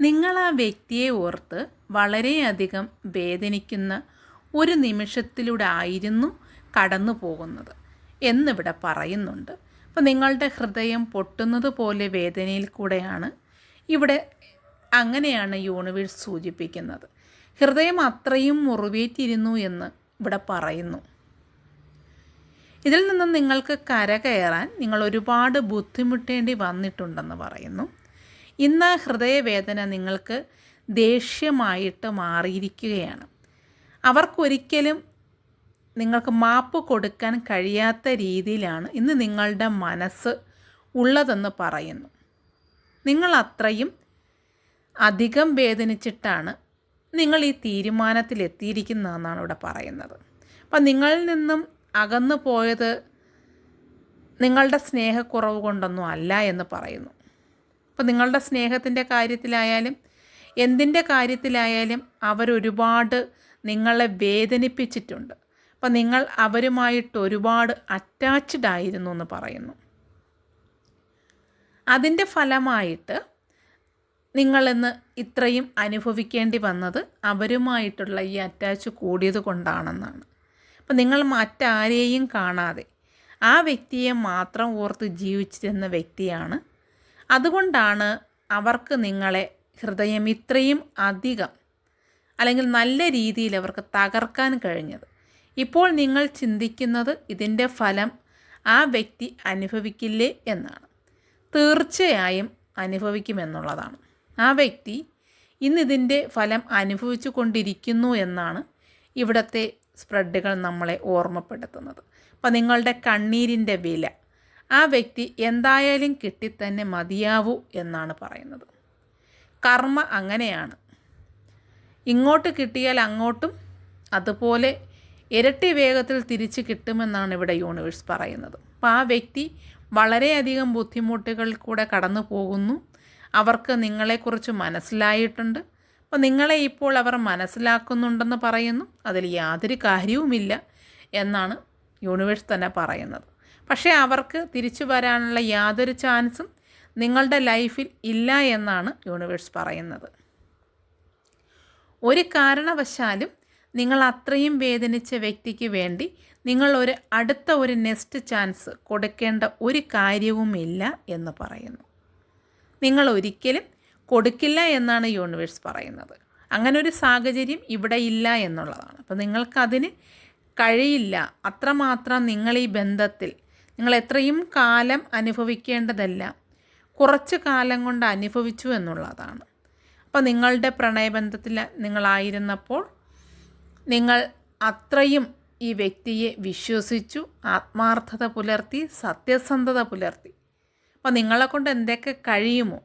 നിങ്ങൾ ആ വ്യക്തിയെ ഓർത്ത് വളരെയധികം വേദനിക്കുന്ന ഒരു നിമിഷത്തിലൂടെ ആയിരുന്നു കടന്നു പോകുന്നത് എന്നിവിടെ പറയുന്നുണ്ട്. അപ്പോൾ നിങ്ങളുടെ ഹൃദയം പൊട്ടുന്നത് പോലെ വേദനയിൽ കൂടെയാണ്. ഇവിടെ അങ്ങനെയാണ് യൂണിവേഴ്സ് സൂചിപ്പിക്കുന്നത്. ഹൃദയം അത്രയും മുറിവേറ്റിരുന്നു എന്ന് ഇവിടെ പറയുന്നു. ഇതിൽ നിന്നും നിങ്ങൾക്ക് കരകയറാൻ നിങ്ങൾ ഒരുപാട് ബുദ്ധിമുട്ടേണ്ടി വന്നിട്ടുണ്ടെന്ന് പറയുന്നു. ഇന്ന് ആ ഹൃദയവേദന നിങ്ങൾക്ക് ദേഷ്യമായിട്ട് മാറിയിരിക്കുകയാണ്. അവർക്കൊരിക്കലും നിങ്ങൾക്ക് മാപ്പ് കൊടുക്കാൻ കഴിയാത്ത രീതിയിലാണ് ഇന്ന് നിങ്ങളുടെ മനസ്സ് ഉള്ളതെന്ന് പറയുന്നു. നിങ്ങൾ അത്രയും അധികം വേദനിച്ചിട്ടാണ് നിങ്ങൾ ഈ തീരുമാനത്തിലെത്തിയിരിക്കുന്നതെന്നാണ് ഇവിടെ പറയുന്നത്. അപ്പം നിങ്ങളിൽ നിന്നും അകന്നു പോയത് നിങ്ങളുടെ സ്നേഹക്കുറവ് കൊണ്ടൊന്നും അല്ല എന്ന് പറയുന്നു. അപ്പോൾ നിങ്ങളുടെ സ്നേഹത്തിന്റെ കാര്യത്തിലായാലും എന്തിന്റെ കാര്യത്തിലായാലും അവരൊരുപാട് നിങ്ങളെ വേദനിപ്പിച്ചിട്ടുണ്ട്. അപ്പം നിങ്ങൾ അവരുമായിട്ട് ഒരുപാട് അറ്റാച്ച്ഡ് ആയിരുന്നു എന്ന് പറയുന്നു. അതിന്റെ ഫലമായിട്ട് നിങ്ങളിന്ന് ഇത്രയും അനുഭവിക്കേണ്ടി വന്നത് അവരുമായിട്ടുള്ള ഈ അറ്റാച്ച് കൂടിയത് കൊണ്ടാണെന്നാണ്. അപ്പം നിങ്ങൾ മറ്റാരെയും കാണാതെ ആ വ്യക്തിയെ മാത്രം ഓർത്ത് ജീവിച്ചിരുന്ന വ്യക്തിയാണ് അതുകൊണ്ടാണ് അവർക്ക് നിങ്ങളെ ഹൃദയം ഇത്രയും അധികം അല്ലെങ്കിൽ നല്ല രീതിയിൽ അവർക്ക് തകർക്കാൻ കഴിഞ്ഞത്. ഇപ്പോൾ നിങ്ങൾ ചിന്തിക്കുന്നത് ഇതിന്റെ ഫലം ആ വ്യക്തി അനുഭവിക്കില്ലേ എന്നാണ്. തീർച്ചയായും അനുഭവിക്കുമെന്നുള്ളതാണ് ആ വ്യക്തി ഇന്നിതിന്റെ ഫലം അനുഭവിച്ചു കൊണ്ടിരിക്കുന്നു എന്നാണ് ഇവിടുത്തെ സ്പ്രെഡുകൾ നമ്മളെ ഓർമ്മപ്പെടുത്തുന്നത്. അപ്പോൾ നിങ്ങളുടെ കണ്ണീരിന്റെ വില ആ വ്യക്തി എന്തായാലും കിട്ടിത്തന്നെ മതിയാവൂ എന്നാണ് പറയുന്നത്. കർമ്മ അങ്ങനെയാണ്. ഇങ്ങോട്ട് കിട്ടിയാൽ അങ്ങോട്ടും അതുപോലെ ഇരട്ടി വേഗത്തിൽ തിരിച്ച് കിട്ടുമെന്നാണ് ഇവിടെ യൂണിവേഴ്സ് പറയുന്നത്. അപ്പോൾ ആ വ്യക്തി വളരെയധികം ബുദ്ധിമുട്ടുകളിൽ കൂടെ കടന്നു പോകുന്നു. അവർക്ക് നിങ്ങളെക്കുറിച്ച് മനസ്സിലായിട്ടുണ്ട്. അപ്പോൾ നിങ്ങളെ ഇപ്പോൾ അവർ മനസ്സിലാക്കുന്നുണ്ടെന്ന് പറയുന്നു. അതിൽ യാതൊരു കാര്യവുമില്ല എന്നാണ് യൂണിവേഴ്സ് തന്നെ പറയുന്നത്. പക്ഷേ അവർക്ക് തിരിച്ചു വരാനുള്ള യാതൊരു ചാൻസും നിങ്ങളുടെ ലൈഫിൽ ഇല്ല എന്നാണ് യൂണിവേഴ്സ് പറയുന്നത്. ഒരു കാരണവശാലും നിങ്ങൾ അത്രയും വേദനിച്ച വ്യക്തിക്ക് വേണ്ടി നിങ്ങൾ ഒരു അടുത്ത ഒരു നെക്സ്റ്റ് ചാൻസ് കൊടുക്കേണ്ട ഒരു കാര്യവുമില്ല എന്ന് പറയുന്നു. നിങ്ങൾ ഒരിക്കലും കൊടുക്കില്ല എന്നാണ് യൂണിവേഴ്സ് പറയുന്നത്. അങ്ങനെ ഒരു സാഹചര്യം ഇവിടെ ഇല്ല എന്നുള്ളതാണ്. അപ്പോൾ നിങ്ങൾക്കതിന് കഴിയില്ല. അത്രമാത്രം നിങ്ങൾ ഈ ബന്ധത്തിൽ നിങ്ങൾ എത്രയും കാലം അനുഭവിക്കേണ്ടതല്ല. കുറച്ച് കാലം കൊണ്ട് അനുഭവിച്ചു എന്നുള്ളതാണ്. അപ്പോൾ നിങ്ങളുടെ പ്രണയബന്ധത്തിൽ നിങ്ങളായിരുന്നപ്പോൾ നിങ്ങൾ അത്രയും ഈ വ്യക്തിയെ വിശ്വസിച്ചു ആത്മാർത്ഥത പുലർത്തി സത്യസന്ധത പുലർത്തി. അപ്പോൾ നിങ്ങളെ കൊണ്ട് എന്തൊക്കെ കഴിയുമോ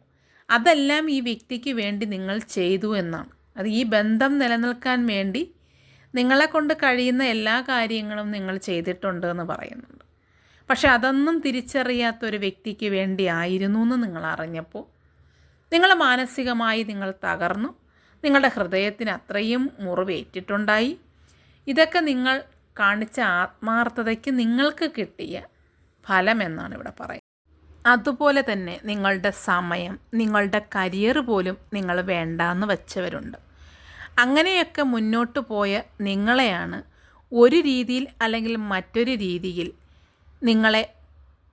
അതെല്ലാം ഈ വ്യക്തിക്ക് വേണ്ടി നിങ്ങൾ ചെയ്തു എന്നാണ്. അത് ഈ ബന്ധം നിലനിൽക്കാൻ വേണ്ടി നിങ്ങളെ കൊണ്ട് കഴിയുന്ന എല്ലാ കാര്യങ്ങളും നിങ്ങൾ ചെയ്തിട്ടുണ്ട് എന്ന് പറയുന്നുണ്ട്. പക്ഷെ അതൊന്നും തിരിച്ചറിയാത്തൊരു വ്യക്തിക്ക് വേണ്ടി ആയിരുന്നു എന്ന് നിങ്ങൾ അറിഞ്ഞപ്പോൾ നിങ്ങൾ മാനസികമായി നിങ്ങൾ തകർന്നു. നിങ്ങളുടെ ഹൃദയത്തിന് അത്രയും മുറിവേറ്റിട്ടുണ്ടായി. ഇതൊക്കെ നിങ്ങൾ കാണിച്ച ആത്മാർത്ഥതയ്ക്ക് നിങ്ങൾക്ക് കിട്ടിയ ഫലമെന്നാണ് ഇവിടെ പറയുന്നത്. അതുപോലെ തന്നെ നിങ്ങളുടെ സമയം നിങ്ങളുടെ കരിയർ പോലും നിങ്ങൾ വേണ്ടാന്ന് വെച്ചവരുണ്ട്. അങ്ങനെയൊക്കെ മുന്നോട്ട് പോയ നിങ്ങളെയാണ് ഒരു രീതിയിൽ അല്ലെങ്കിൽ മറ്റൊരു രീതിയിൽ നിങ്ങളെ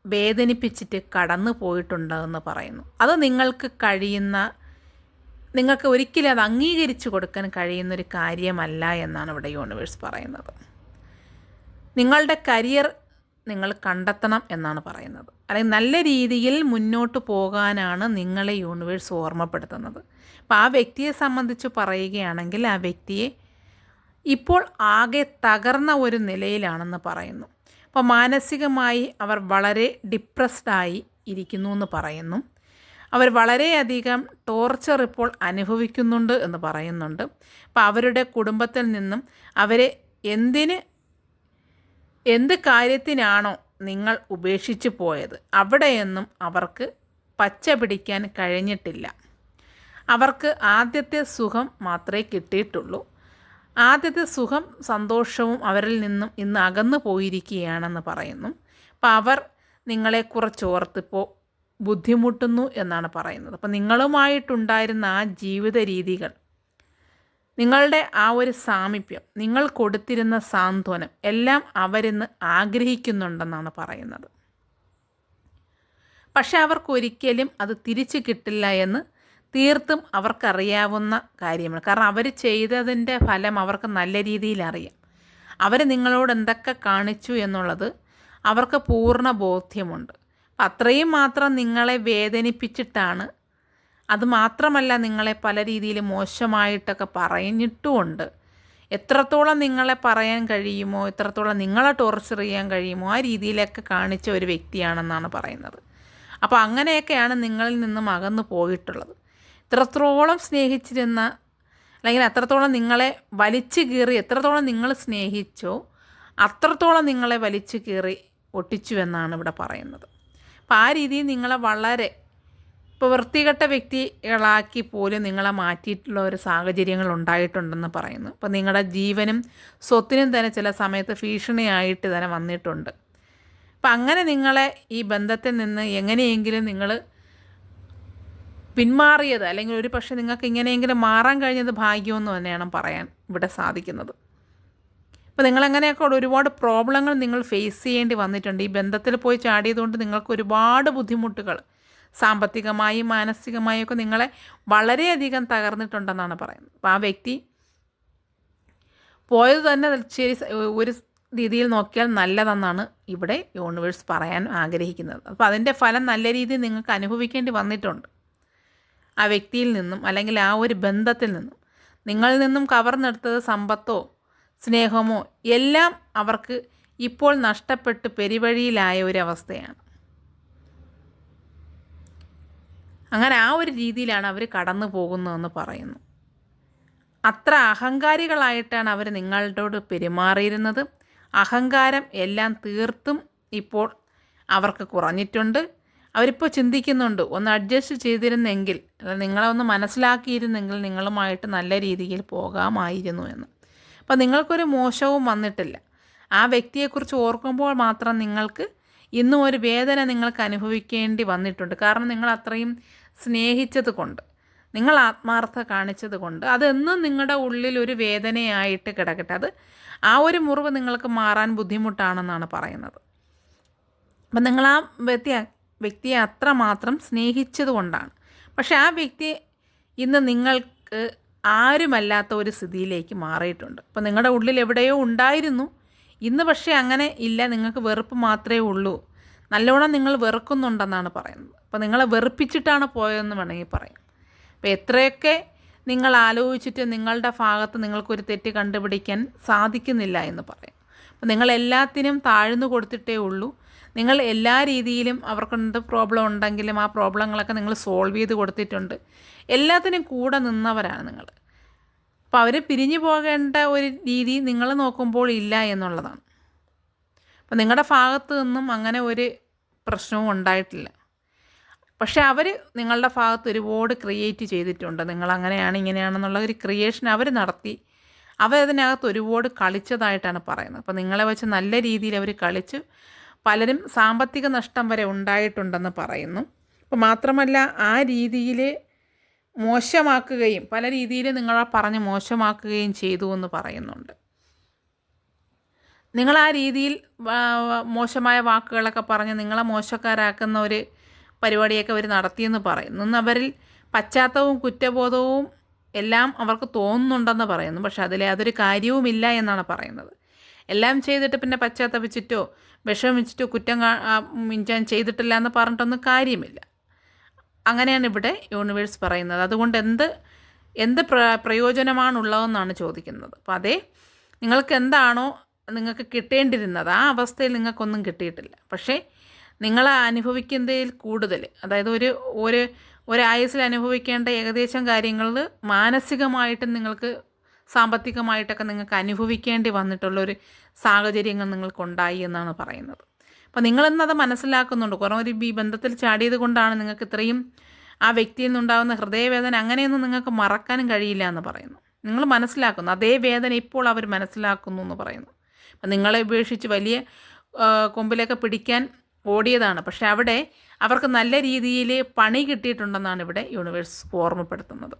വേദനിപ്പിച്ചിട്ട് കടന്നു പോയിട്ടുണ്ടെന്ന് പറയുന്നു. അത് നിങ്ങൾക്ക് കഴിയുന്ന നിങ്ങൾക്ക് ഒരിക്കലും അത് അംഗീകരിച്ചു കൊടുക്കാൻ കഴിയുന്നൊരു കാര്യമല്ല എന്നാണ് ഇവിടെ യൂണിവേഴ്സ് പറയുന്നത്. നിങ്ങളുടെ കരിയർ നിങ്ങൾ കണ്ടെത്തണം എന്നാണ് പറയുന്നത്. അല്ലെങ്കിൽ നല്ല രീതിയിൽ മുന്നോട്ട് പോകാനാണ് നിങ്ങളെ യൂണിവേഴ്സ് ഓർമ്മപ്പെടുത്തുന്നത്. അപ്പോൾ ആ വ്യക്തിയെ സംബന്ധിച്ച് പറയുകയാണെങ്കിൽ ആ വ്യക്തിയെ ഇപ്പോൾ ആകെ തകർന്ന ഒരു നിലയിലാണെന്ന് പറയുന്നു. അപ്പോൾ മാനസികമായി അവർ വളരെ ഡിപ്രസ്ഡായി ഇരിക്കുന്നു എന്ന് പറയുന്നു. അവർ വളരെയധികം ടോർച്ചർ ഇപ്പോൾ അനുഭവിക്കുന്നുണ്ട് എന്ന് പറയുന്നുണ്ട്. അപ്പോൾ അവരുടെ കുടുംബത്തിൽ നിന്നും അവരെ എന്തിന് എന്ത് കാര്യത്തിനാണോ നിങ്ങൾ ഉപേക്ഷിച്ച് പോയത് അവിടെയൊന്നും അവർക്ക് പച്ച പിടിക്കാൻ കഴിഞ്ഞിട്ടില്ല. അവർക്ക് ആദ്യത്തെ സുഖം മാത്രമേ കിട്ടിയിട്ടുള്ളൂ. ആദ്യത്തെ സുഖം സന്തോഷവും അവരിൽ നിന്നും ഇന്ന് അകന്നു പോയിരിക്കുകയാണെന്ന് പറയുന്നു. അപ്പം അവർ നിങ്ങളെ കുറച്ചോർത്തിപ്പോൾ ബുദ്ധിമുട്ടുന്നു എന്നാണ് പറയുന്നത്. അപ്പം നിങ്ങളുമായിട്ടുണ്ടായിരുന്ന ആ ജീവിത രീതികൾ നിങ്ങളുടെ ആ ഒരു സാമീപ്യം നിങ്ങൾ കൊടുത്തിരുന്ന സാന്ത്വനം എല്ലാം അവരിന്ന് ആഗ്രഹിക്കുന്നുണ്ടെന്നാണ് പറയുന്നത്. പക്ഷെ അവർക്കൊരിക്കലും അത് തിരിച്ചു കിട്ടില്ല എന്ന് തീർത്തും അവർക്കറിയാവുന്ന കാര്യമാണ്. കാരണം അവർ ചെയ്തതിന്റെ ഫലം അവർക്ക് നല്ല രീതിയിൽ അറിയാം. അവർ നിങ്ങളോട് എന്തൊക്കെ കാണിച്ചു എന്നുള്ളത് അവർക്ക് പൂർണ ബോധ്യമുണ്ട്. അപ്പം അത്രയും മാത്രം നിങ്ങളെ വേദനിപ്പിച്ചിട്ടാണ് അത് മാത്രമല്ല നിങ്ങളെ പല രീതിയിൽ മോശമായിട്ടൊക്കെ പറഞ്ഞിട്ടുമുണ്ട്. എത്രത്തോളം നിങ്ങളെ പറയാൻ കഴിയുമോ എത്രത്തോളം നിങ്ങളെ ടോർച്ചർ ചെയ്യാൻ കഴിയുമോ ആ രീതിയിലൊക്കെ കാണിച്ച ഒരു വ്യക്തിയാണെന്നാണ് പറയുന്നത്. അപ്പോൾ അങ്ങനെയൊക്കെയാണ് നിങ്ങളിൽ നിന്നും അകന്നു പോയിട്ടുള്ളത്. എത്രത്തോളം സ്നേഹിച്ചിരുന്ന അല്ലെങ്കിൽ എത്രത്തോളം നിങ്ങളെ വലിച്ചു കീറി എത്രത്തോളം നിങ്ങൾ സ്നേഹിച്ചോ അത്രത്തോളം നിങ്ങളെ വലിച്ചു കീറി ഒട്ടിച്ചു എന്നാണ് ഇവിടെ പറയുന്നത്. അപ്പോൾ ആ രീതിയിൽ നിങ്ങളെ വളരെ ഇപ്പോൾ വൃത്തികെട്ട വ്യക്തികളാക്കി പോലും നിങ്ങളെ മാറ്റിയിട്ടുള്ള ഒരു സാഹചര്യങ്ങൾ ഉണ്ടായിട്ടുണ്ടെന്ന് പറയുന്നു. അപ്പോൾ നിങ്ങളുടെ ജീവനും സ്വത്തിനും തന്നെ ചില സമയത്ത് ഭീഷണിയായിട്ട് തന്നെ വന്നിട്ടുണ്ട്. അപ്പം അങ്ങനെ നിങ്ങളെ ഈ ബന്ധത്തിൽ നിന്ന് എങ്ങനെയെങ്കിലും നിങ്ങൾ പിന്മാറിയത് അല്ലെങ്കിൽ ഒരു പക്ഷേ നിങ്ങൾക്ക് ഇങ്ങനെയെങ്കിലും മാറാൻ കഴിഞ്ഞത് ഭാഗ്യമെന്ന് തന്നെയാണ് പറയാൻ ഇവിടെ സാധിക്കുന്നത്. അപ്പോൾ നിങ്ങളെങ്ങനെയൊക്കെ ഒരുപാട് പ്രോബ്ലങ്ങൾ നിങ്ങൾ ഫേസ് ചെയ്യേണ്ടി വന്നിട്ടുണ്ട്. ഈ ബന്ധത്തിൽ പോയി ചാടിയതുകൊണ്ട് നിങ്ങൾക്ക് ഒരുപാട് ബുദ്ധിമുട്ടുകൾ സാമ്പത്തികമായും മാനസികമായും ഒക്കെ നിങ്ങളെ വളരെയധികം തകർന്നിട്ടുണ്ടെന്നാണ് പറയുന്നത്. അപ്പോൾ ആ വ്യക്തി പോയത് തന്നെ ശരി ഒരു രീതിയിൽ നോക്കിയാൽ നല്ലതെന്നാണ് ഇവിടെ യൂണിവേഴ്സ് പറയാൻ ആഗ്രഹിക്കുന്നത്. അപ്പോൾ അതിന്റെ ഫലം നല്ല രീതിയിൽ നിങ്ങൾക്ക് അനുഭവിക്കേണ്ടി വന്നിട്ടുണ്ട്. ആ വ്യക്തിയിൽ നിന്നും അല്ലെങ്കിൽ ആ ഒരു ബന്ധത്തിൽ നിന്നും നിങ്ങളിൽ നിന്നും കവർന്നെടുത്തത് സമ്പത്തോ സ്നേഹമോ എല്ലാം അവർക്ക് ഇപ്പോൾ നഷ്ടപ്പെട്ട് പെരുവഴിയിലായ ഒരു അവസ്ഥയാണ്. അങ്ങനെ ആ ഒരു രീതിയിലാണ് അവർ കടന്നു പോകുന്നതെന്ന് പറയുന്നു. അത്ര അഹങ്കാരികളായിട്ടാണ് അവർ നിങ്ങളോട് പെരുമാറിയിരുന്നത്. അഹങ്കാരം എല്ലാം തീർത്തും ഇപ്പോൾ അവർക്ക് കുറഞ്ഞിട്ടുണ്ട്. അവരിപ്പോൾ ചിന്തിക്കുന്നുണ്ട് ഒന്ന് അഡ്ജസ്റ്റ് ചെയ്തിരുന്നെങ്കിൽ നിങ്ങളെ ഒന്ന് മനസ്സിലാക്കിയിരുന്നെങ്കിൽ നിങ്ങളുമായിട്ട് നല്ല രീതിയിൽ പോകാമായിരുന്നു എന്ന്. അപ്പോൾ നിങ്ങൾക്കൊരു മോശവും വന്നിട്ടില്ല. ആ വ്യക്തിയെക്കുറിച്ച് ഓർക്കുമ്പോൾ മാത്രം നിങ്ങൾക്ക് ഇന്നും ഒരു വേദന നിങ്ങൾക്ക് അനുഭവിക്കേണ്ടി വന്നിട്ടുണ്ട്. കാരണം നിങ്ങൾ അത്രയും സ്നേഹിച്ചത് കൊണ്ട് നിങ്ങൾ ആത്മാർത്ഥ കാണിച്ചത് കൊണ്ട് അതെന്നും നിങ്ങളുടെ ഉള്ളിൽ ഒരു വേദനയായിട്ട് കിടക്കട്ടെ. അത് ആ ഒരു മുറിവ് നിങ്ങൾക്ക് മാറാൻ ബുദ്ധിമുട്ടാണെന്നാണ് പറയുന്നത്. അപ്പം നിങ്ങൾ ആ വ്യക്തി വ്യക്തിയെ അത്രമാത്രം സ്നേഹിച്ചത് കൊണ്ടാണ് പക്ഷേ ആ വ്യക്തി ഇന്ന് നിങ്ങൾക്ക് ആരുമല്ലാത്ത ഒരു സ്ഥിതിയിലേക്ക് മാറിയിട്ടുണ്ട്. അപ്പോൾ നിങ്ങളുടെ ഉള്ളിൽ എവിടെയോ ഉണ്ടായിരുന്നു. ഇന്ന് പക്ഷേ അങ്ങനെ ഇല്ല. നിങ്ങൾക്ക് വെറുപ്പ് മാത്രമേ ഉള്ളൂ. നല്ലോണം നിങ്ങൾ വെറുക്കുന്നുണ്ടെന്നാണ് പറയുന്നത്. അപ്പോൾ നിങ്ങളെ വെറുപ്പിച്ചിട്ടാണ് പോയതെന്ന് വേണമെങ്കിൽ പറയാം. അപ്പോൾ എത്രയൊക്കെ നിങ്ങൾ ആലോചിച്ചിട്ട് നിങ്ങളുടെ ഭാഗത്ത് നിങ്ങൾക്കൊരു തെറ്റ് കണ്ടുപിടിക്കാൻ സാധിക്കുന്നില്ല എന്ന് പറയാം. അപ്പോൾ നിങ്ങൾ എല്ലാത്തിനും താഴ്ന്നു കൊടുത്തിട്ടേ ഉള്ളൂ. നിങ്ങൾ എല്ലാ രീതിയിലും അവർക്കെന്ത് പ്രോബ്ലം ഉണ്ടെങ്കിലും ആ പ്രോബ്ലങ്ങളൊക്കെ നിങ്ങൾ സോൾവ് ചെയ്ത് കൊടുത്തിട്ടുണ്ട്. എല്ലാത്തിനും കൂടെ നിന്നവരാണ് നിങ്ങൾ. അപ്പോൾ അവർ പിരിഞ്ഞു പോകേണ്ട ഒരു രീതി നിങ്ങൾ നോക്കുമ്പോൾ ഇല്ല എന്നുള്ളതാണ്. അപ്പോൾ നിങ്ങളുടെ ഭാഗത്ത് നിന്നും അങ്ങനെ ഒരു പ്രശ്നവും ഉണ്ടായിട്ടില്ല. പക്ഷേ അവർ നിങ്ങളുടെ ഭാഗത്ത് ഒരുപാട് ക്രിയേറ്റ് ചെയ്തിട്ടുണ്ട്. നിങ്ങൾ അങ്ങനെയാണ് ഇങ്ങനെയാണെന്നുള്ള ഒരു ക്രിയേഷൻ അവർ നടത്തി. അവരതിനകത്ത് ഒരുപാട് കളിച്ചതായിട്ടാണ് പറയുന്നത്. അപ്പോൾ നിങ്ങളെ വെച്ച് നല്ല രീതിയിൽ അവർ കളിച്ച്. പലരും സാമ്പത്തിക നഷ്ടം വരെ ഉണ്ടായിട്ടുണ്ടെന്ന് പറയുന്നു. അപ്പോൾ മാത്രമല്ല ആ രീതിയിൽ മോശമാക്കുകയും പല രീതിയിൽ നിങ്ങളെ പറഞ്ഞ് മോശമാക്കുകയും ചെയ്തു എന്ന് പറയുന്നുണ്ട്. നിങ്ങൾ ആ രീതിയിൽ മോശമായ വാക്കുകളൊക്കെ പറഞ്ഞ് നിങ്ങളെ മോശക്കാരാക്കുന്ന ഒരു പരിപാടിയൊക്കെ അവർ നടത്തിയെന്ന് പറയുന്നു. ഇന്ന് അവരിൽ പശ്ചാത്തവും കുറ്റബോധവും എല്ലാം അവർക്ക് തോന്നുന്നുണ്ടെന്ന് പറയുന്നു. പക്ഷേ അതിൽ അതൊരു കാര്യവുമില്ല എന്നാണ് പറയുന്നത്. എല്ലാം ചെയ്തിട്ട് പിന്നെ പശ്ചാത്തപിച്ചിട്ടോ വിഷമിച്ചിട്ടോ കുറ്റം മിഞ്ചാൻ ചെയ്തിട്ടില്ല എന്ന് പറഞ്ഞിട്ടൊന്നും കാര്യമില്ല. അങ്ങനെയാണ് ഇവിടെ യൂണിവേഴ്സ് പറയുന്നത്. അതുകൊണ്ട് എന്ത് എന്ത് പ്ര പ്രയോജനമാണുള്ളതെന്നാണ് ചോദിക്കുന്നത്. അപ്പോൾ അതേ നിങ്ങൾക്ക് എന്താണോ നിങ്ങൾക്ക് കിട്ടേണ്ടിരുന്നത് ആ അവസ്ഥയിൽ നിങ്ങൾക്കൊന്നും കിട്ടിയിട്ടില്ല. പക്ഷേ നിങ്ങൾ അനുഭവിക്കുന്നതിൽ കൂടുതൽ അതായത് ഒരു ഒരു ഒരു ആയുസിൽ അനുഭവിക്കേണ്ട ഏകദേശം കാര്യങ്ങളിൽ മാനസികമായിട്ടും നിങ്ങൾക്ക് സാമ്പത്തികമായിട്ടൊക്കെ നിങ്ങൾക്ക് അനുഭവിക്കേണ്ടി വന്നിട്ടുള്ളൊരു സാഹചര്യങ്ങൾ നിങ്ങൾക്കുണ്ടായി എന്നാണ് പറയുന്നത്. അപ്പോൾ നിങ്ങളിന്നത് മനസ്സിലാക്കുന്നുണ്ട്. കുറേ ഒരു ഈ ബന്ധത്തിൽ ചാടിയത് കൊണ്ടാണ് നിങ്ങൾക്ക് ഇത്രയും ആ വ്യക്തിയിൽ നിന്നുണ്ടാകുന്ന ഹൃദയവേദന അങ്ങനെയൊന്നും നിങ്ങൾക്ക് മറക്കാനും കഴിയില്ല എന്ന് പറയുന്നു. നിങ്ങൾ മനസ്സിലാക്കുന്നു. അതേ വേദന ഇപ്പോൾ അവർ മനസ്സിലാക്കുന്നു എന്ന് പറയുന്നു. അപ്പം നിങ്ങളെ ഉപേക്ഷിച്ച് വലിയ കൊമ്പിലൊക്കെ പിടിക്കാൻ ഓടിയതാണ്. പക്ഷെ അവിടെ അവർക്ക് നല്ല രീതിയിൽ പണി കിട്ടിയിട്ടുണ്ടെന്നാണ് ഇവിടെ യൂണിവേഴ്സ് ഓർമ്മപ്പെടുത്തുന്നത്.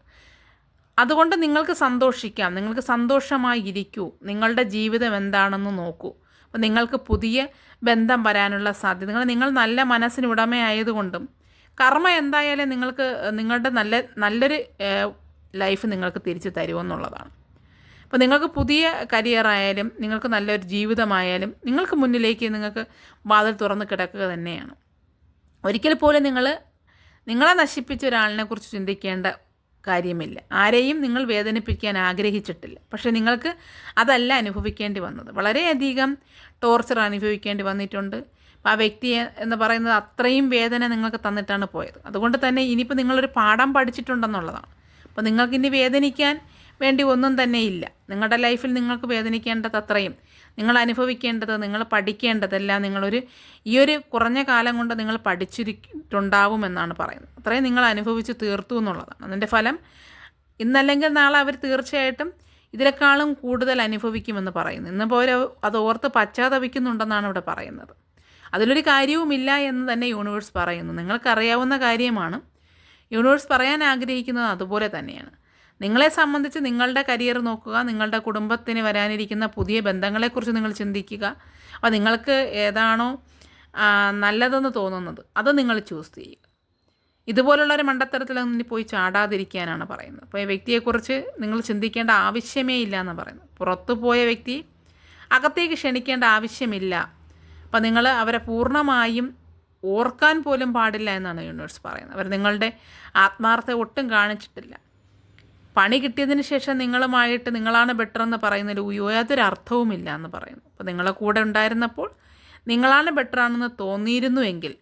അതുകൊണ്ട് നിങ്ങൾക്ക് സന്തോഷിക്കാം. നിങ്ങൾക്ക് സന്തോഷമായി ഇരിക്കൂ നിങ്ങളുടെ ജീവിതം എന്താണെന്ന് നോക്കൂ. അപ്പോൾ നിങ്ങൾക്ക് പുതിയ ബന്ധം വരാനുള്ള സാധ്യത. നിങ്ങൾ നിങ്ങൾ നല്ല മനസ്സിന് ഉടമയായതുകൊണ്ടും കർമ്മ എന്തായാലും നിങ്ങൾക്ക് നിങ്ങളുടെ നല്ല നല്ലൊരു ലൈഫ് നിങ്ങൾക്ക് തിരിച്ചു തരുമെന്നുള്ളതാണ് അപ്പോൾ നിങ്ങൾക്ക് പുതിയ കരിയറായാലും നിങ്ങൾക്ക് നല്ലൊരു ജീവിതമായാലും നിങ്ങൾക്ക് മുന്നിലേക്ക് നിങ്ങൾക്ക് വാതിൽ തുറന്ന് കിടക്കുക തന്നെയാണ്. ഒരിക്കൽ പോലും നിങ്ങൾ നിങ്ങളെ നശിപ്പിച്ച ഒരാളിനെ കുറിച്ച് ചിന്തിക്കേണ്ട കാര്യമില്ല. ആരെയും നിങ്ങൾ വേദനിപ്പിക്കാൻ ആഗ്രഹിച്ചിട്ടില്ല. പക്ഷേ നിങ്ങൾക്ക് അതല്ല അനുഭവിക്കേണ്ടി വന്നത്. വളരെയധികം ടോർച്ചർ അനുഭവിക്കേണ്ടി വന്നിട്ടുണ്ട്. ആ വ്യക്തി എന്ന് പറയുന്നത് അത്രയും വേദന നിങ്ങൾക്ക് തന്നിട്ടാണ് പോയത്. അതുകൊണ്ട് തന്നെ ഇനിയിപ്പോൾ നിങ്ങളൊരു പാഠം പഠിച്ചിട്ടുണ്ടെന്നുള്ളതാണ്. അപ്പോൾ നിങ്ങൾക്കിനി വേദനിക്കാൻ വേണ്ടി ഒന്നും തന്നെ ഇല്ല. നിങ്ങളുടെ ലൈഫിൽ നിങ്ങൾക്ക് വേദനിക്കേണ്ടത് അത്രയും. നിങ്ങൾ അനുഭവിക്കേണ്ടത് നിങ്ങൾ പഠിക്കേണ്ടതെല്ലാം നിങ്ങളൊരു ഈ ഒരു കുറഞ്ഞ കാലം കൊണ്ട് നിങ്ങൾ പഠിച്ചിട്ടുണ്ടാവുമെന്നാണ് പറയുന്നത്. അത്രയും നിങ്ങൾ അനുഭവിച്ച് തീർത്തു എന്നുള്ളതാണ്. അതിന്റെ ഫലം ഇന്നല്ലെങ്കിൽ നാളെ അവർ തീർച്ചയായിട്ടും ഇതിനേക്കാളും കൂടുതൽ അനുഭവിക്കുമെന്ന് പറയുന്നു. ഇന്നിപ്പോൾ അവർ അത് ഓർത്ത് പശ്ചാത്തപിക്കുന്നുണ്ടെന്നാണ് ഇവിടെ പറയുന്നത്. അതിലൊരു കാര്യവുമില്ല എന്ന് തന്നെ യൂണിവേഴ്സ് പറയുന്നു. നിങ്ങൾക്കറിയാവുന്ന കാര്യമാണ്. യൂണിവേഴ്സ് പറയാൻ ആഗ്രഹിക്കുന്നത് അതുപോലെ തന്നെയാണ്. നിങ്ങളെ സംബന്ധിച്ച് നിങ്ങളുടെ കരിയർ നോക്കുക നിങ്ങളുടെ കുടുംബത്തിന് വരാനിരിക്കുന്ന പുതിയ ബന്ധങ്ങളെക്കുറിച്ച് നിങ്ങൾ ചിന്തിക്കുക. അപ്പോൾ നിങ്ങൾക്ക് ഏതാണോ നല്ലതെന്ന് തോന്നുന്നത് അത് നിങ്ങൾ ചൂസ് ചെയ്യുക. ഇതുപോലുള്ള ഒരു മണ്ടത്തരത്തിലൊന്നും പോയി ചാടാതിരിക്കാനാണ് പറയുന്നത്. അപ്പോൾ ഈ വ്യക്തിയെക്കുറിച്ച് നിങ്ങൾ ചിന്തിക്കേണ്ട ആവശ്യമേ ഇല്ല എന്ന് പറയുന്നത്. പുറത്തു പോയ വ്യക്തി അകത്തേക്ക് ക്ഷണിക്കേണ്ട ആവശ്യമില്ല. അപ്പം നിങ്ങൾ അവരെ പൂർണമായും ഓർക്കാൻ പോലും പാടില്ല എന്നാണ് യൂണിവേഴ്സ് പറയുന്നത്. അവർ നിങ്ങളുടെ ആത്മാർത്ഥത ഒട്ടും കാണിച്ചിട്ടില്ല. പണി കിട്ടിയതിന് ശേഷം നിങ്ങളുമായിട്ട് നിങ്ങളാണ് ബെറ്റർ എന്ന് പറയുന്നതിൽ യാതൊരു അർത്ഥവുമില്ല എന്ന് പറയുന്നു. അപ്പോൾ നിങ്ങളെ കൂടെ ഉണ്ടായിരുന്നപ്പോൾ നിങ്ങളാണ് ബെറ്റർ ആണെന്ന് തോന്നിയിരുന്നുവെങ്കിൽ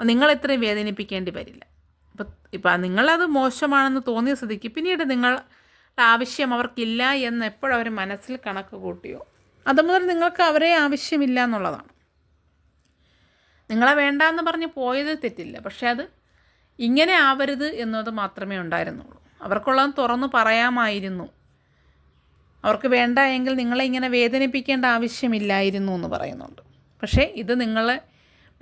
നിങ്ങൾ ഇത്രയും വേദനിപ്പിക്കേണ്ടി വരില്ല. അപ്പം ഇപ്പം നിങ്ങളത് മോശമാണെന്ന് തോന്നിയ സ്ഥിതിക്ക് പിന്നീട് നിങ്ങൾ ആവശ്യം അവർക്കില്ല എന്ന് എപ്പോഴും അവർ മനസ്സിൽ കണക്ക് കൂട്ടിയോ? അതുമുതൽ നിങ്ങൾക്ക് അവരെ ആവശ്യമില്ല എന്നുള്ളതാണ്. നിങ്ങളെ വേണ്ട എന്ന് പറഞ്ഞ് പോയത് തെറ്റില്ല. പക്ഷേ അത് ഇങ്ങനെ ആവരുത് എന്നത് മാത്രമേ ഉണ്ടായിരുന്നുള്ളൂ. അവർക്കുള്ളത് തുറന്ന് പറയാമായിരുന്നു. അവർക്ക് വേണ്ട എങ്കിൽ നിങ്ങളെ ഇങ്ങനെ വേദനിപ്പിക്കേണ്ട ആവശ്യമില്ലായിരുന്നു എന്ന് പറയുന്നുണ്ട്. പക്ഷേ ഇത് നിങ്ങളെ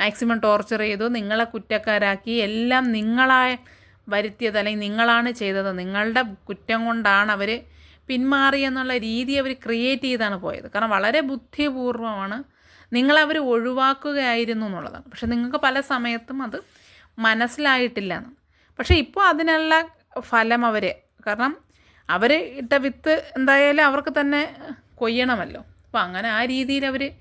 മാക്സിമം ടോർച്ചർ ചെയ്തു നിങ്ങളെ കുറ്റക്കാരാക്കി എല്ലാം നിങ്ങളായ വരുത്തിയത് അല്ലെങ്കിൽ നിങ്ങളാണ് ചെയ്തത് നിങ്ങളുടെ കുറ്റം കൊണ്ടാണ് അവർ പിന്മാറി എന്നുള്ള രീതി അവർ ക്രിയേറ്റ് ചെയ്താണ് പോയത്. കാരണം വളരെ ബുദ്ധിപൂർവമാണ് നിങ്ങളവർ ഒഴിവാക്കുകയായിരുന്നു എന്നുള്ളതാണ്. പക്ഷെ നിങ്ങൾക്ക് പല സമയത്തും അത് മനസ്സിലായിട്ടില്ല. പക്ഷേ ഇപ്പോൾ അതിനുള്ള ഫലം അവർ കാരണം അവർ ഇട്ട വിത്ത് എന്തായാലും അവർക്ക് തന്നെ കൊയ്യണമല്ലോ. അപ്പോൾ അങ്ങനെ ആ രീതിയിൽ അവർ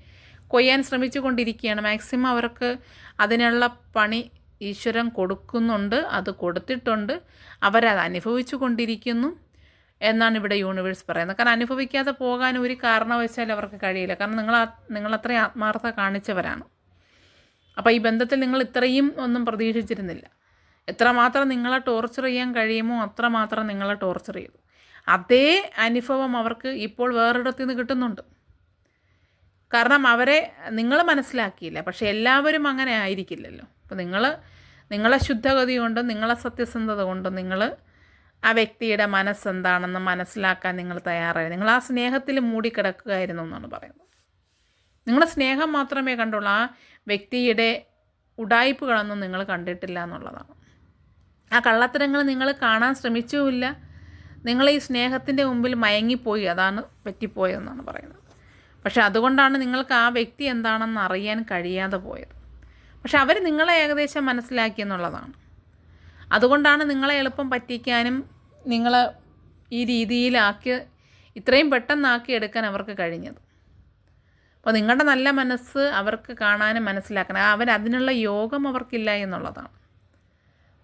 കൊയ്യാൻ ശ്രമിച്ചു കൊണ്ടിരിക്കുകയാണ് മാക്സിമം അവർക്ക് അതിനുള്ള പണി ഈശ്വരൻ കൊടുക്കുന്നുണ്ട്. അത് കൊടുത്തിട്ടുണ്ട്. അവരത് അനുഭവിച്ചു കൊണ്ടിരിക്കുന്നു എന്നാണ് ഇവിടെ യൂണിവേഴ്സ് പറയുന്നത്. കാരണം അനുഭവിക്കാതെ പോകാൻ ഒരു കാരണവശാലും അവർക്ക് കഴിയില്ല. കാരണം നിങ്ങൾ നിങ്ങൾ അത്രയും ആത്മാർത്ഥത കാണിച്ചവരാണ്. അപ്പോൾ ഈ ബന്ധത്തിൽ നിങ്ങൾ ഇത്രയും ഒന്നും പ്രതീക്ഷിച്ചിരുന്നില്ല. എത്രമാത്രം നിങ്ങളെ ടോർച്ചർ ചെയ്യാൻ കഴിയുമോ അത്രമാത്രം നിങ്ങളെ ടോർച്ചർ ചെയ്തു. അതേ അനുഭവം അവർക്ക് ഇപ്പോൾ വേറൊരിടത്തു നിന്ന് കിട്ടുന്നുണ്ട്. കാരണം അവരെ നിങ്ങൾ മനസ്സിലാക്കിയില്ല. പക്ഷേ എല്ലാവരും അങ്ങനെ ആയിരിക്കില്ലല്ലോ. അപ്പോൾ നിങ്ങൾ നിങ്ങളെ ശുദ്ധഗതി കൊണ്ടും നിങ്ങളെ സത്യസന്ധത കൊണ്ടും നിങ്ങൾ ആ വ്യക്തിയുടെ മനസ്സെന്താണെന്ന് മനസ്സിലാക്കാൻ നിങ്ങൾ തയ്യാറായി. നിങ്ങൾ ആ സ്നേഹത്തിൽ മൂടിക്കിടക്കുകയായിരുന്നു എന്നാണ് പറയുന്നത്. നിങ്ങളുടെ സ്നേഹം മാത്രമേ കണ്ടുള്ളൂ. ആ വ്യക്തിയുടെ ഉടായ്പകളൊന്നും നിങ്ങൾ കണ്ടിട്ടില്ല എന്നുള്ളതാണ്. ആ കള്ളത്തരങ്ങൾ നിങ്ങൾ കാണാൻ ശ്രമിച്ചുമില്ല. നിങ്ങൾ ഈ സ്നേഹത്തിന്റെ മുമ്പിൽ മയങ്ങിപ്പോയി. അതാണ് പറ്റിപ്പോയതെന്നാണ് പറയുന്നത്. പക്ഷെ അതുകൊണ്ടാണ് നിങ്ങൾക്ക് ആ വ്യക്തി എന്താണെന്ന് അറിയാൻ കഴിയാതെ പോയത്. പക്ഷെ അവർ നിങ്ങളെ ഏകദേശം മനസ്സിലാക്കി എന്നുള്ളതാണ്. അതുകൊണ്ടാണ് നിങ്ങളെ എളുപ്പം പറ്റിക്കാനും നിങ്ങളെ ഈ രീതിയിലാക്കി ഇത്രയും പെട്ടെന്നാക്കി എടുക്കാൻ അവർക്ക് കഴിഞ്ഞത്. അപ്പോൾ നിങ്ങളുടെ നല്ല മനസ്സ് അവർക്ക് കാണാനും മനസ്സിലാക്കണം. അവർ അതിനുള്ള യോഗം അവർക്കില്ല എന്നുള്ളതാണ്.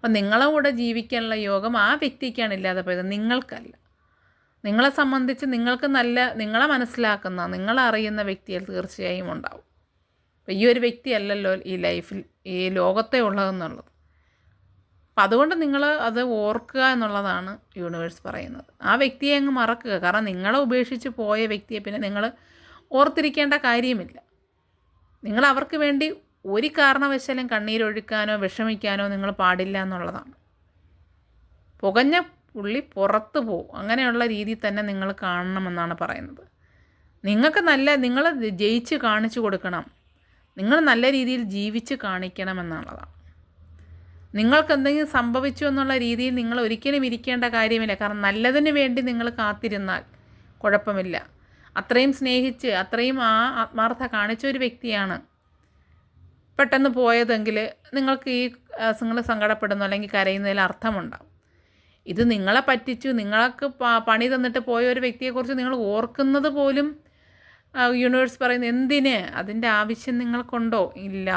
അപ്പോൾ നിങ്ങളെ കൂടെ ജീവിക്കാനുള്ള യോഗം ആ വ്യക്തിക്കാണ് ഇല്ലാതെ പോയത്. നിങ്ങൾക്കല്ല. നിങ്ങളെ സംബന്ധിച്ച് നിങ്ങൾക്ക് നല്ല നിങ്ങളെ മനസ്സിലാക്കുന്ന നിങ്ങളറിയുന്ന വ്യക്തികൾ തീർച്ചയായും ഉണ്ടാവും. അപ്പോൾ ഈ ഒരു വ്യക്തിയല്ലല്ലോ ഈ ലൈഫിൽ ഈ ലോകത്തെ ഉള്ളതെന്നുള്ളത്. അപ്പം അതുകൊണ്ട് നിങ്ങൾ അത് ഓർക്കുക എന്നുള്ളതാണ് യൂണിവേഴ്സ് പറയുന്നത്. ആ വ്യക്തിയെ അങ്ങ് മറക്കുക. കാരണം നിങ്ങളെ ഉപേക്ഷിച്ച് പോയ വ്യക്തിയെ പിന്നെ നിങ്ങൾ ഓർത്തിരിക്കേണ്ട കാര്യമില്ല. നിങ്ങൾ അവർക്ക് വേണ്ടി ഒരു കാരണവശാലും കണ്ണീരൊഴുക്കാനോ വിഷമിക്കാനോ നിങ്ങൾ പാടില്ല എന്നുള്ളതാണ്. പുകഞ്ഞ പുള്ളി പുറത്തു പോവും. അങ്ങനെയുള്ള രീതിയിൽ തന്നെ നിങ്ങൾ കാണണമെന്നാണ് പറയുന്നത്. നിങ്ങൾക്ക് നല്ല നിങ്ങൾ ജയിച്ച് കാണിച്ചു കൊടുക്കണം. നിങ്ങൾ നല്ല രീതിയിൽ ജീവിച്ച് കാണിക്കണമെന്നുള്ളതാണ് നിങ്ങൾക്ക് എന്തെങ്കിലും സംഭവിച്ചു എന്നുള്ള രീതിയിൽ നിങ്ങൾ ഒരിക്കലും ഇരിക്കേണ്ട കാര്യമില്ല. കാരണം നല്ലതിന് വേണ്ടി നിങ്ങൾ കാത്തിരുന്നാൽ കുഴപ്പമില്ല. അത്രയും സ്നേഹിച്ച് അത്രയും ആ ആത്മാർത്ഥ കാണിച്ച ഒരു വ്യക്തിയാണ് പെട്ടെന്ന് പോയതെങ്കിൽ നിങ്ങൾക്ക് ഈ നിങ്ങൾ സങ്കടപ്പെടുന്നു അല്ലെങ്കിൽ കരയുന്നതിൽ അർത്ഥമുണ്ടാവും. ഇത് നിങ്ങളെ പറ്റിച്ചു നിങ്ങൾക്ക് പണി തന്നിട്ട് പോയ ഒരു വ്യക്തിയെക്കുറിച്ച് നിങ്ങൾ ഓർക്കുന്നത് പോലും യൂണിവേഴ്സ് പറയുന്നത് എന്തിന്? അതിന്റെ ആവശ്യം നിങ്ങൾക്കുണ്ടോ? ഇല്ല.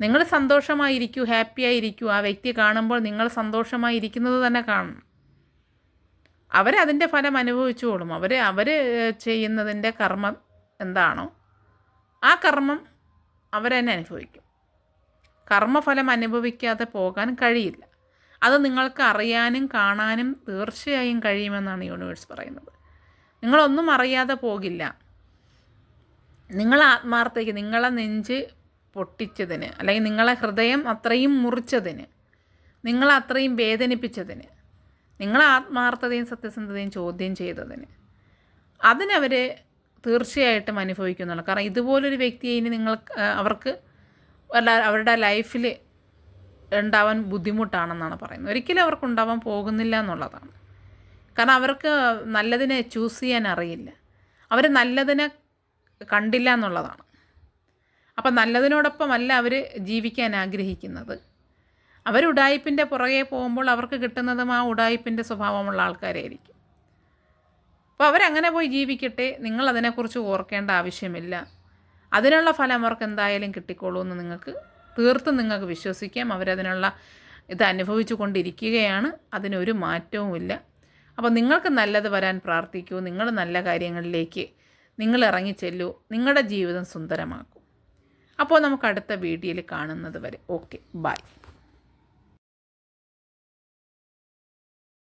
നിങ്ങൾ സന്തോഷമായിരിക്കൂ ഹാപ്പിയായിരിക്കൂ ആ വ്യക്തി കാണുമ്പോൾ നിങ്ങൾ സന്തോഷമായിരിക്കുന്നത് തന്നെ കാണണം. അവരതിന്റെ ഫലം അനുഭവിച്ചോളും അവർ അവർ ചെയ്യുന്നതിന്റെ കർമ്മം എന്താണോ ആ കർമ്മം അവർ തന്നെ അനുഭവിക്കും. കർമ്മഫലം അനുഭവിക്കാതെ പോകാൻ കഴിയില്ല. അത് നിങ്ങൾക്ക് അറിയാനും കാണാനും തീർച്ചയായും കഴിയുമെന്നാണ് യൂണിവേഴ്സ് പറയുന്നത്. നിങ്ങളൊന്നും അറിയാതെ പോകില്ല. നിങ്ങൾ ആത്മാർത്ഥയ്ക്ക് നിങ്ങളെ നെഞ്ച് പൊട്ടിച്ചതിന് അല്ലെങ്കിൽ നിങ്ങളെ ഹൃദയം അത്രയും മുറിച്ചതിന് നിങ്ങളെ അത്രയും വേദനിപ്പിച്ചതിന് നിങ്ങളെ ആത്മാർത്ഥതയും സത്യസന്ധതയും ചോദ്യം ചെയ്തതിന് അതിനവർ തീർച്ചയായിട്ടും അനുഭവിക്കുന്നുള്ളൂ. കാരണം ഇതുപോലൊരു വ്യക്തിയെ ഇനി നിങ്ങൾ അവർക്ക് അല്ല അവരുടെ ലൈഫിൽ ഉണ്ടാവാൻ ബുദ്ധിമുട്ടാണെന്നാണ് പറയുന്നത്. ഒരിക്കലും അവർക്ക് ഉണ്ടാവാൻ പോകുന്നില്ല എന്നുള്ളതാണ്. കാരണം അവർക്ക് നല്ലതിനെ ചൂസ് ചെയ്യാൻ അറിയില്ല. അവർ നല്ലതിനെ കണ്ടില്ല എന്നുള്ളതാണ്. അപ്പം നല്ലതിനോടൊപ്പമല്ല അവർ ജീവിക്കാൻ ആഗ്രഹിക്കുന്നത്. അവർ ഉടായ്പിന്റെ പുറകെ പോകുമ്പോൾ അവർക്ക് കിട്ടുന്നതും ആ ഉടായ്പിന്റെ സ്വഭാവമുള്ള ആൾക്കാരായിരിക്കും. അപ്പോൾ അവരങ്ങനെ പോയി ജീവിക്കട്ടെ. നിങ്ങൾ അതിനെക്കുറിച്ച് ഓർക്കേണ്ട ആവശ്യമില്ല. അതിനുള്ള ഫലം അവർക്ക് എന്തായാലും കിട്ടിക്കോളൂ എന്ന് നിങ്ങൾക്ക് തീർത്തും നിങ്ങൾക്ക് വിശ്വസിക്കാം. അവരതിനുള്ള ഇത് അനുഭവിച്ചു കൊണ്ടിരിക്കുകയാണ്. അതിനൊരു മാറ്റവുമില്ല. അപ്പോൾ നിങ്ങൾക്ക് നല്ലത് വരാൻ പ്രാർത്ഥിക്കൂ. നിങ്ങൾ നല്ല കാര്യങ്ങളിലേക്ക് നിങ്ങൾ ഇറങ്ങി ചെല്ലൂ. നിങ്ങളുടെ ജീവിതം സുന്ദരമാക്കൂ. അപ്പോൾ നമുക്ക് അടുത്ത വീഡിയോയിൽ കാണുന്നത് വരെ. ഓക്കെ. ബൈ.